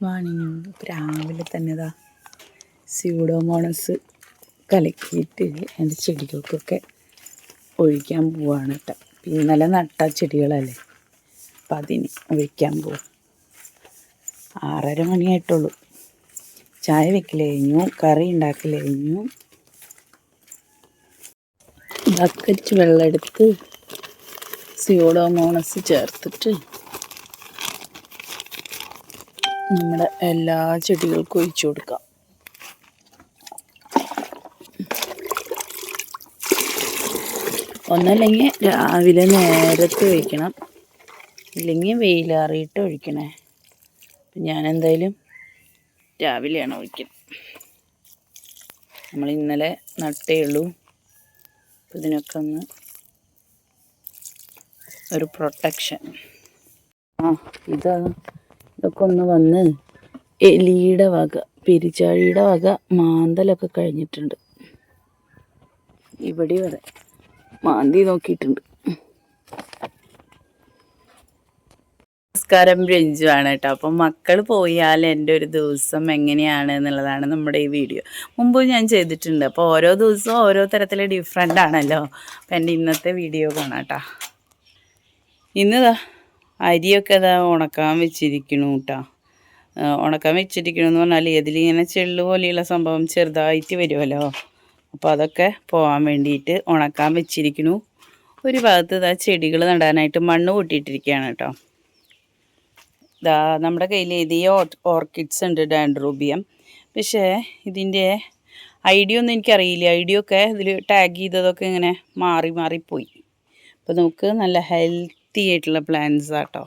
Morning രാവിലെ തന്നെ ഇതാ സ്യൂഡോമോണസ് കലക്കിയിട്ട് എന്റെ ചെടികൾക്കൊക്കെ ഒഴിക്കാൻ പോവാണ് കേട്ടോ ഇന്നലെ നട്ട ചെടികളല്ലേ? അപ്പം അതിന് ഒഴിക്കാൻ പോവാം. ആറര മണിയായിട്ടുള്ളൂ. ചായ വെക്കൽ കഴിഞ്ഞു കറി ഉണ്ടാക്കൽ കഴിഞ്ഞു. ബക്കറ്റ് വെള്ളം എടുത്ത് സ്യൂഡോമോണസ് ചേർത്തിട്ട് നമ്മുടെ എല്ലാ ചെടികൾക്കും ഒഴിച്ചു കൊടുക്കാം. ഒന്നല്ലെങ്കിൽ രാവിലെ നേരത്തെ ഒഴിക്കണം. ഇല്ലെങ്കിൽ വെയിലാറിയിട്ട് ഒഴിക്കണേ. ഞാൻ എന്തായാലും രാവിലെയാണ് ഒഴിക്കുന്നത് നമ്മൾ ഇന്നലെ നട്ടേ ഉള്ളൂ. ഇതിനൊക്കെ ഒന്ന് ഒരു പ്രൊട്ടക്ഷൻ. ആ ഇതാ ഇതൊക്കെ ഒന്ന് വന്ന് എലിയുടെ വക പെരിച്ചാഴിയുടെ വക മാന്തലൊക്കെ കഴിഞ്ഞിട്ടുണ്ട്. ഇവിടെ വരെ മാന്തി നോക്കിയിട്ടുണ്ട്. നമസ്കാരം രഞ്ജു ആണ് കേട്ടോ. അപ്പം മക്കൾ പോയാൽ എന്റെ ഒരു ദിവസം എങ്ങനെയാണ് എന്നുള്ളതാണ് നമ്മുടെ ഈ വീഡിയോ. മുമ്പ് ഞാൻ ചെയ്തിട്ടുണ്ട്. അപ്പോൾ ഓരോ ദിവസവും ഓരോ തരത്തിൽ ഡിഫറെന്റ് ആണല്ലോ. അപ്പം എന്റെ ഇന്നത്തെ വീഡിയോ കാണാം കേട്ടോ. ഇന്നതാ അരിയൊക്കെ ഇതാ ഉണക്കാൻ വെച്ചിരിക്കണു കേട്ടോ ഉണക്കാൻ വെച്ചിരിക്കണമെന്ന് പറഞ്ഞാൽ ഇതിലിങ്ങനെ ചെള്ളു പോലെയുള്ള സംഭവം ചെറുതായിട്ട് വരുമല്ലോ. അപ്പോൾ അതൊക്കെ പോകാൻ വേണ്ടിയിട്ട് ഉണക്കാൻ വെച്ചിരിക്കണു. ഒരു ഭാഗത്ത് ഇതാ ചെടികൾ നടാനായിട്ട് മണ്ണ് കൂട്ടിയിട്ടിരിക്കുകയാണ് കേട്ടോ. ഇതാ നമ്മുടെ കയ്യിൽ ഇതേ ഓർക്കിഡ്സ് ഉണ്ട് ഡാൻഡ്രൂബിയം. പക്ഷേ ഇതിന്റെ ഐഡിയ ഒന്നും എനിക്കറിയില്ല. ഐഡിയ ഒക്കെ ഇതിൽ ടാഗ് ചെയ്തതൊക്കെ ഇങ്ങനെ മാറി മാറിപ്പോയി അപ്പോൾ നമുക്ക് നല്ല ഹെൽത്തി ആയിട്ടുള്ള പ്ലാന്റ്സ് ആട്ടോ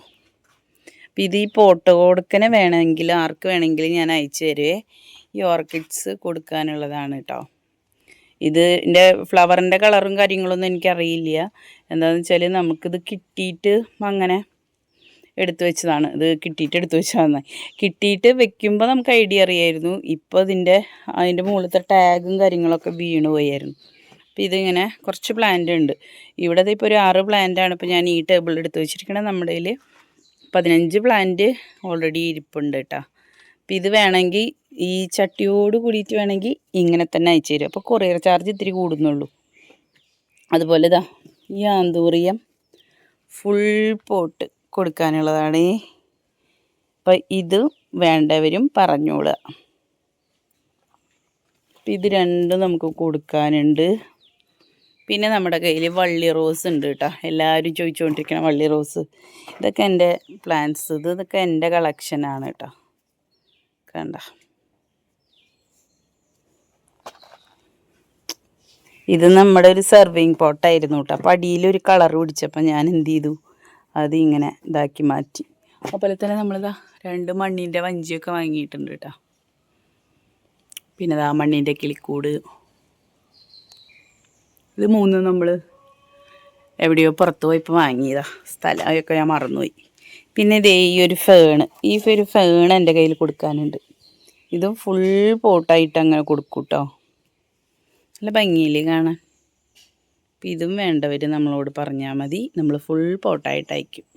അപ്പോൾ ഇത് ഈ പോട്ട് കൊടുക്കനെ വേണമെങ്കിൽ ആർക്ക് വേണമെങ്കിലും ഞാൻ അയച്ചു തരുവേ. ഈ ഓർക്കിഡ്സ് കൊടുക്കാനുള്ളതാണ് കേട്ടോ ഇത് എന്റെ ഫ്ലവറിന്റെ കളറും കാര്യങ്ങളൊന്നും എനിക്കറിയില്ല. എന്താണെന്ന് വെച്ചാൽ നമുക്കിത് കിട്ടിയിട്ട് അങ്ങനെ എടുത്തു വെച്ചതാണ്. ഇത് കിട്ടിയിട്ട് എടുത്തു വെച്ചതാണ്. കിട്ടിയിട്ട് വെക്കുമ്പോൾ നമുക്ക് ഐഡിയ അറിയായിരുന്നു. ഇപ്പോൾ ഇതിന്റെ അതിന്റെ മുകളിലത്തെ ടാഗും കാര്യങ്ങളൊക്കെ വീണു പോയായിരുന്നു. അപ്പോൾ ഇതിങ്ങനെ കുറച്ച് പ്ലാന്റ് ഉണ്ട്. ഇവിടെ ഇപ്പോൾ ഒരു ആറ് പ്ലാന്റാണ് ഇപ്പോൾ ഞാൻ ഈ ടേബിൾ എടുത്ത് വെച്ചിരിക്കണത് നമ്മുടെ കയ്യിൽ പതിനഞ്ച് പ്ലാന്റ് ഓൾറെഡി ഇരിപ്പുണ്ട് കേട്ടോ അപ്പോൾ ഇത് വേണമെങ്കിൽ ഈ ചട്ടിയോട് കൂടിയിട്ട് വേണമെങ്കിൽ ഇങ്ങനെ തന്നെ അയച്ചു തരും. അപ്പോൾ കൊറിയർ ചാർജ് ഇത്തിരി കൂടുന്നുള്ളൂ. അതുപോലെ ഇതാ ഈ ആന്തൂറിയം ഫുൾ പോട്ട് കൊടുക്കാനുള്ളതാണ്. അപ്പം ഇത് വേണ്ടവരും പറഞ്ഞോളുക. അപ്പം ഇത് രണ്ടും നമുക്ക് കൊടുക്കാനുണ്ട്. പിന്നെ നമ്മുടെ കയ്യിൽ വള്ളി റോസ് ഉണ്ട് കേട്ടോ എല്ലാവരും ചോദിച്ചുകൊണ്ടിരിക്കണം വള്ളി റോസ്. ഇതൊക്കെ എന്റെ പ്ലാന്റ്സ് ഇത് ഇതൊക്കെ എന്റെ കളക്ഷനാണ് കേട്ടോ കണ്ട. ഇത് നമ്മുടെ ഒരു സെർവിങ് പോട്ടായിരുന്നു കേട്ടോ അപ്പോൾ ഒരു കളർ പിടിച്ചപ്പോൾ ഞാൻ എന്ത് ചെയ്തു? അത് ഇങ്ങനെ ഇതാക്കി മാറ്റി. അതുപോലെ തന്നെ നമ്മളിതാ രണ്ട് മണ്ണിന്റെ വഞ്ചിയൊക്കെ വാങ്ങിയിട്ടുണ്ട് കേട്ടോ പിന്നെ ഇതാ മണ്ണിന്റെ കിളിക്കൂട്. ഇത് മൂന്ന് നമ്മൾ എവിടെയോ പുറത്ത് പോയപ്പോൾ വാങ്ങിയതാ. സ്ഥലമൊക്കെ ഞാൻ മറന്നുപോയി. പിന്നെ ഇതേ ഈ ഒരു ഫേണ്. ഈ ഒരു ഫേൺ എന്റെ കയ്യിൽ കൊടുക്കാനുണ്ട്. ഇത് ഫുൾ പോട്ടായിട്ട് അങ്ങനെ കൊടുക്കും കേട്ടോ നല്ല ഭംഗിയില്ലേ കാണാൻ? അപ്പം ഇതും വേണ്ടവർ നമ്മളോട് പറഞ്ഞാൽ മതി. നമ്മൾ ഫുൾ പോട്ടായിട്ട് അയക്കും.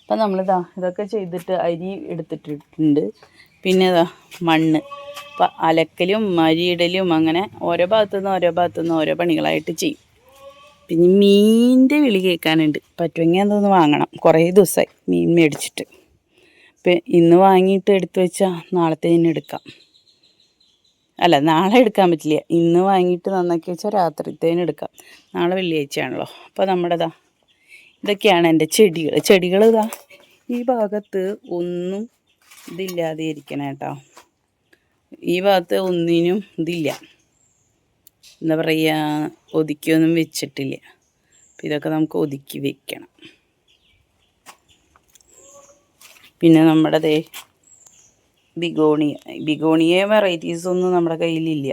അപ്പം നമ്മളിതാ ഇതൊക്കെ ചെയ്തിട്ട് അരി എടുത്തിട്ടിട്ടുണ്ട്. പിന്നെ ഇതാ മണ്ണ്. അലക്കലും അരിയിടലും അങ്ങനെ ഓരോ ഭാഗത്തു നിന്ന് ഓരോ ഭാഗത്തു നിന്ന് ഓരോ പണികളായിട്ട് ചെയ്യും. പിന്നെ മീനിന്റെ വിളി കേൾക്കാനുണ്ട്. പറ്റുമെങ്കിൽ അതൊന്ന് വാങ്ങണം. കുറേ ദിവസമായി മീൻ മേടിച്ചിട്ട്. ഇപ്പം ഇന്ന് വാങ്ങിയിട്ട് എടുത്തു വെച്ചാൽ നാളത്തെ തന്നെ എടുക്കാം. അല്ല നാളെ എടുക്കാൻ പറ്റില്ല. ഇന്ന് വാങ്ങിയിട്ട് നന്നാക്കി വെച്ചാൽ രാത്രിത്തേന് എടുക്കാം. നാളെ വെള്ളിയാഴ്ചയാണല്ലോ. അപ്പോൾ നമ്മുടെതാ ഇതൊക്കെയാണ് എന്റെ ചെടികൾ. ചെടികൾ ഇതാ ഈ ഭാഗത്ത് ഒന്നും ഇതില്ലാതെ ഇരിക്കണം കേട്ടോ ഈ ഭാഗത്ത് ഒന്നിനും ഇതില്ല. എന്താ പറയുക ഒതുക്കിയൊന്നും വെച്ചിട്ടില്ല. അപ്പം ഇതൊക്കെ നമുക്ക് ഒതുക്കി വെക്കണം. പിന്നെ നമ്മുടെ ദേ ബിഗോണിയ ബിഗോണിയ വെറൈറ്റീസ് ഒന്നും നമ്മുടെ കയ്യിലില്ല.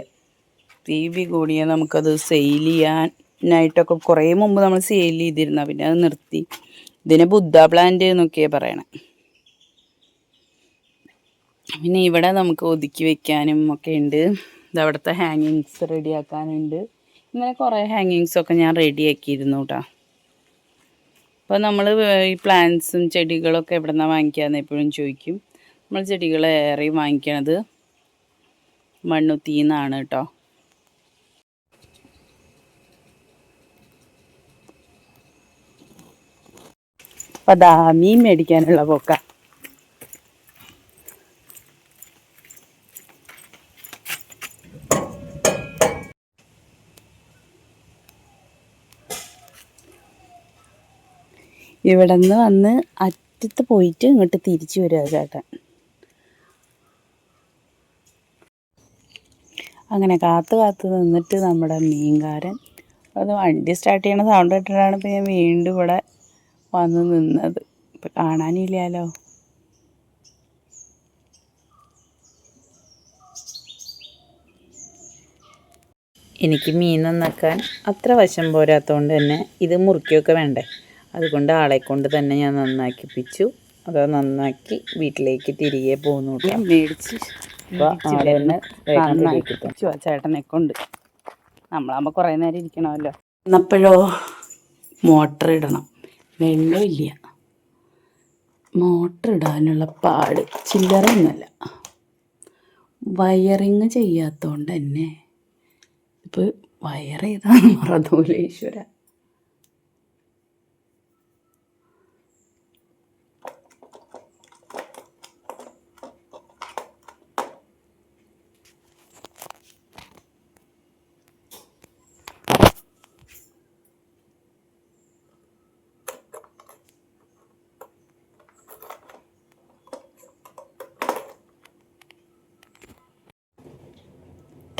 ഈ ബിഗോണിയ നമുക്കത് സെയിൽ ചെയ്യാനായിട്ടൊക്കെ കുറേ മുമ്പ് നമ്മൾ സെയിൽ ചെയ്തിരുന്ന. പിന്നെ അത് നിർത്തി. ഇതിനെ ബുദ്ധ പ്ലാന്റ് എന്നൊക്കെയാണ് പറയണേ. പിന്നെ ഇവിടെ നമുക്ക് ഒതുക്കി വെക്കാനും ഒക്കെ ഉണ്ട്. ഇതവിടുത്തെ ഹാങ്ങിങ്സ് റെഡിയാക്കാനുണ്ട്. ഇങ്ങനെ കുറേ ഹാങ്ങിങ്സൊക്കെ ഞാൻ റെഡിയാക്കിയിരുന്നു കേട്ടോ അപ്പോൾ നമ്മൾ ഈ പ്ലാന്റ്സും ചെടികളൊക്കെ എവിടെ നിന്നാണ് വാങ്ങിക്കാന്ന് എപ്പോഴും ചോദിക്കും. നമ്മൾ ചെടികൾ ഏറെ വാങ്ങിക്കണത് മണ്ണുത്തിന്നാണ് കേട്ടോ അപ്പം അതാ മീൻ മേടിക്കാനുള്ള പോക്ക. ഇവിടെ നിന്ന് വന്ന് അറ്റത്ത് പോയിട്ട് ഇങ്ങോട്ട് തിരിച്ചു വരിക ചേട്ടൻ. അങ്ങനെ കാത്തു കാത്തു നിന്നിട്ട് നമ്മുടെ മീൻകാരൻ അത് വണ്ടി സ്റ്റാർട്ട് ചെയ്യണ സൗണ്ട് കേട്ടിട്ടാണ് ഇപ്പം ഞാൻ വീണ്ടും ഇവിടെ വന്ന് നിന്നത്. ഇപ്പം കാണാനില്ലല്ലോ. എനിക്ക് മീൻ നന്നാക്കാൻ അത്ര വശം പോരാത്തതുകൊണ്ട് തന്നെ ഇത് മുറുക്കിയൊക്കെ വേണ്ടേ? അതുകൊണ്ട് ആളെ കൊണ്ട് തന്നെ ഞാൻ നന്നാക്കിപ്പിച്ചു അത് നന്നാക്കി വീട്ടിലേക്ക് തിരികെ പോന്നു മേടിച്ച്. നന്നാക്കിപ്പിച്ചു ആ ചേട്ടനെ കൊണ്ട്. നമ്മളാകുമ്പോൾ കുറേ നേരം ഇരിക്കണമല്ലോ. എന്നപ്പോഴോ മോട്ടർ ഇടണം. വെള്ളമില്ല മോട്ടർ ഇടാനുള്ള പാട് ചില്ലറയൊന്നുമല്ല. വയറിങ് ചെയ്യാത്തതുകൊണ്ട് തന്നെ. ഇപ്പോൾ വയർ ഏതാണ് മറന്നൂല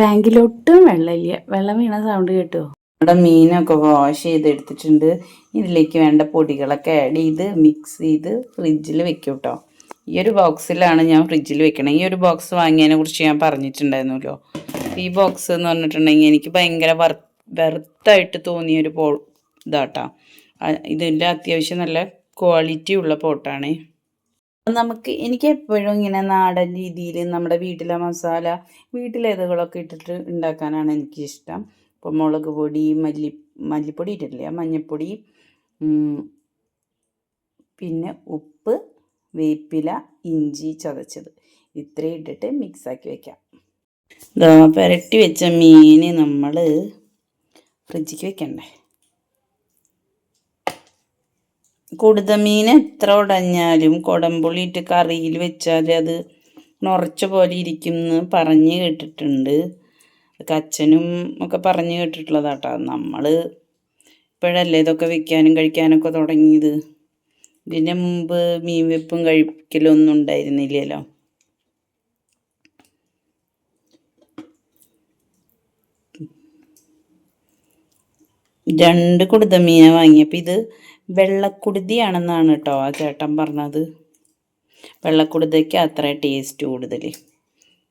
ടാങ്കിലൊട്ടും വെള്ളമില്ല. വെള്ളം വീണ സൗണ്ട് കേട്ടോ? നമ്മുടെ മീനൊക്കെ വാഷ് ചെയ്തെടുത്തിട്ടുണ്ട്. ഇതിലേക്ക് വേണ്ട പൊടികളൊക്കെ ആഡ് ചെയ്ത് മിക്സ് ചെയ്ത് ഫ്രിഡ്ജിൽ വെക്കും കേട്ടോ ഈ ഒരു ബോക്സിലാണ് ഞാൻ ഫ്രിഡ്ജിൽ വെക്കണത് ഈ ഒരു ബോക്സ് വാങ്ങിയതിനെ കുറിച്ച് ഞാൻ പറഞ്ഞിട്ടുണ്ടായിരുന്നല്ലോ. ഈ ബോക്സ് എന്ന് പറഞ്ഞിട്ടുണ്ടെങ്കിൽ എനിക്ക് ഭയങ്കര വർ വെറുത്തായിട്ട് തോന്നിയ ഒരു പോ ഇതാട്ടാ. ഇതിന്റെ അത്യാവശ്യം നല്ല ക്വാളിറ്റി ഉള്ള പോട്ടാണേ. നമുക്ക് എനിക്ക് എപ്പോഴും ഇങ്ങനെ നാടൻ രീതിയിൽ നമ്മുടെ വീട്ടിലെ മസാല വീട്ടിലെ ഇതുകളൊക്കെ ഇട്ടിട്ട് ഉണ്ടാക്കാനാണ് എനിക്കിഷ്ടം. ഇപ്പോൾ മുളക് പൊടി മല്ലി മല്ലിപ്പൊടി ഇട്ടിട്ടില്ല? മഞ്ഞൾപ്പൊടി പിന്നെ ഉപ്പ് വേപ്പില ഇഞ്ചി ചതച്ചത്. ഇത്രയും ഇട്ടിട്ട് മിക്സാക്കി ഇതാ പുരട്ടി വെച്ച മീൻ നമ്മൾ ഫ്രിഡ്ജിക്ക് വെക്കണ്ടേ? കൊടുത മീൻ എത്ര ഉടഞ്ഞാലും കുടംപുളിയിട്ട് കറിയിൽ വെച്ചാൽ അത് നുറച്ച പോലെ ഇരിക്കും എന്ന് പറഞ്ഞ് കേട്ടിട്ടുണ്ട്. അച്ഛനും ഒക്കെ പറഞ്ഞു കേട്ടിട്ടുള്ളതാട്ടോ. നമ്മൾ ഇപ്പോഴല്ലേ ഇതൊക്കെ വെക്കാനും കഴിക്കാനൊക്കെ തുടങ്ങിയത്? ഇതിന് മുമ്പ് മീൻ വെപ്പും കഴിക്കലൊന്നും ഉണ്ടായിരുന്നില്ലല്ലോ. രണ്ട് കുടുത മീനെ വാങ്ങിയപ്പോൾ ഇത് വെള്ളക്കുടുതിയാണെന്നാണ് കേട്ടോ ആ ചേട്ടൻ പറഞ്ഞത്. വെള്ളക്കുടുതയ്ക്ക് അത്ര ടേസ്റ്റ് കൂടുതൽ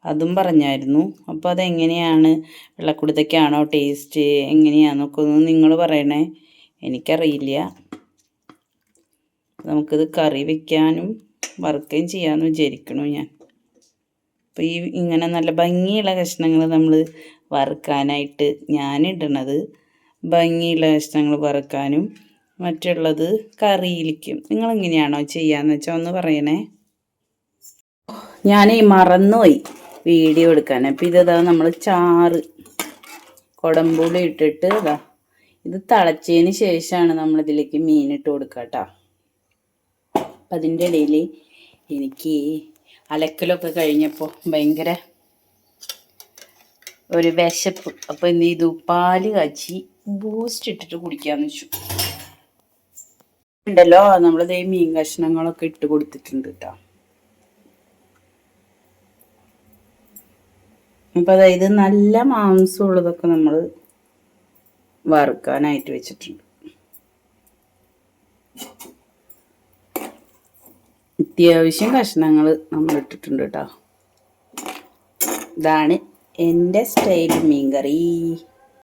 അതും പറഞ്ഞായിരുന്നു. അപ്പോൾ അതെങ്ങനെയാണ്? വെള്ളക്കുടുതയ്ക്കാണോ ടേസ്റ്റ് എങ്ങനെയാണെന്നൊക്കെ ഒന്ന് നിങ്ങൾ പറയണേ. എനിക്കറിയില്ല. നമുക്കിത് കറി വയ്ക്കാനും വറുക്കുകയും ചെയ്യാമെന്ന് വിചാരിക്കണു ഞാൻ. അപ്പോൾ ഈ ഇങ്ങനെ നല്ല ഭംഗിയുള്ള കഷ്ണങ്ങൾ നമ്മൾ വറുക്കാനായിട്ട് ഞാനിടണത്. ഭംഗിയുള്ള കഷ്ണങ്ങൾ വറുക്കാനും മറ്റുള്ളത് കറിയിലിക്കും. നിങ്ങളെങ്ങനെയാണോ ചെയ്യാന്ന് വെച്ചാൽ ഒന്ന് പറയണേ. ഞാൻ മറന്നുപോയി വീഡിയോ എടുക്കാൻ. അപ്പം ഇതാ നമ്മൾ ചാറ് കുടമ്പുളി ഇട്ടിട്ട് ഇതാ ഇത് തിളച്ചതിന് ശേഷമാണ് നമ്മളിതിലേക്ക് മീനിട്ട് കൊടുക്കുക കേട്ടോ അപ്പം അതിന്റെ ഇടയിൽ എനിക്ക് അലക്കലൊക്കെ കഴിഞ്ഞപ്പോൾ ഭയങ്കര ഒരു വിശപ്പ്. അപ്പോൾ ഇന്ന് ഇത് ഉപ്പാൽ കാച്ചി ബൂസ്റ്റ് ഇട്ടിട്ട് കുടിക്കാന്ന് വെച്ചു. ഉണ്ടല്ലോ നമ്മളിത് മീൻ കഷ്ണങ്ങളൊക്കെ ഇട്ട് കൊടുത്തിട്ടുണ്ട് കേട്ടോ അപ്പം അതായത് നല്ല മാംസമുള്ളതൊക്കെ നമ്മൾ വറുക്കാനായിട്ട് വെച്ചിട്ടുണ്ട്. അത്യാവശ്യം കഷ്ണങ്ങൾ നമ്മൾ ഇട്ടിട്ടുണ്ട് കേട്ടോ ഇതാണ് എന്റെ സ്റ്റൈൽ മീൻ കറി